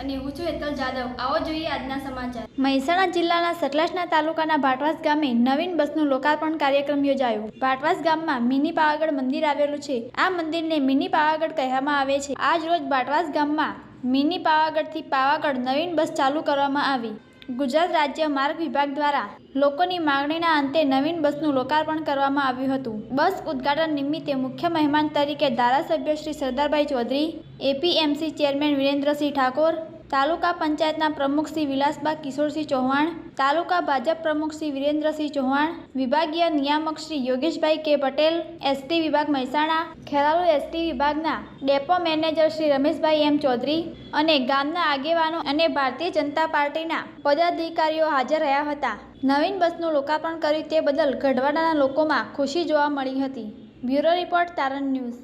અને હું છું હેતલ જાદવ. આવો જોઈએ આજના સમાચાર. મહેસાણા જિલ્લાના સતલાસના તાલુકાના ભાટવાસ ગામે નવીન બસનું લોકાર્પણ કાર્યક્રમ યોજાયો. ભાટવાસ ગામમાં મિની પાવાગઢ મંદિર આવેલું છે. આ મંદિરને મિની પાવાગઢ કહેવામાં આવે છે. આજ રોજ ભાટવાસ ગામમાં મિની પાવાગઢથી પાવાગઢ નવીન બસ ચાલુ કરવામાં આવી. ગુજરાત રાજ્ય માર્ગ વિભાગ દ્વારા લોકોની માંગણીના અંતે નવીન બસનું લોકાર્પણ કરવામાં આવ્યું હતું. બસ ઉદ્ઘાટન નિમિત્તે મુખ્ય મહેમાન તરીકે ધારાસભ્ય શ્રી સરદારભાઈ ચૌધરી એપીએમસી ચેરમેન વિરેન્દ્રસિંહ ઠાકોર તાલુકા પંચાયતના પ્રમુખ શ્રી વિલાસબા કિશોરસિંહ ચૌહાણ, તાલુકા ભાજપ પ્રમુખ શ્રી વિરેન્દ્રસિંહ ચૌહાણ, વિભાગીય નિયામક શ્રી યોગેશભાઈ કે પટેલ, એસટી વિભાગ મહેસાણા, ખેરાલુ એસટી વિભાગના depot manager Shri Rameshbhai M Chaudhary અને ગામના આગેવાનો અને ભારતીય જનતા પાર્ટીના પદાધિકારીઓ હાજર રહ્યા હતા. નવીન બસનું લોકાર્પણ કર્યું તે બદલ ગઢવાડાના લોકોમાં ખુશી જોવા મળી હતી. Bureau report Taran news.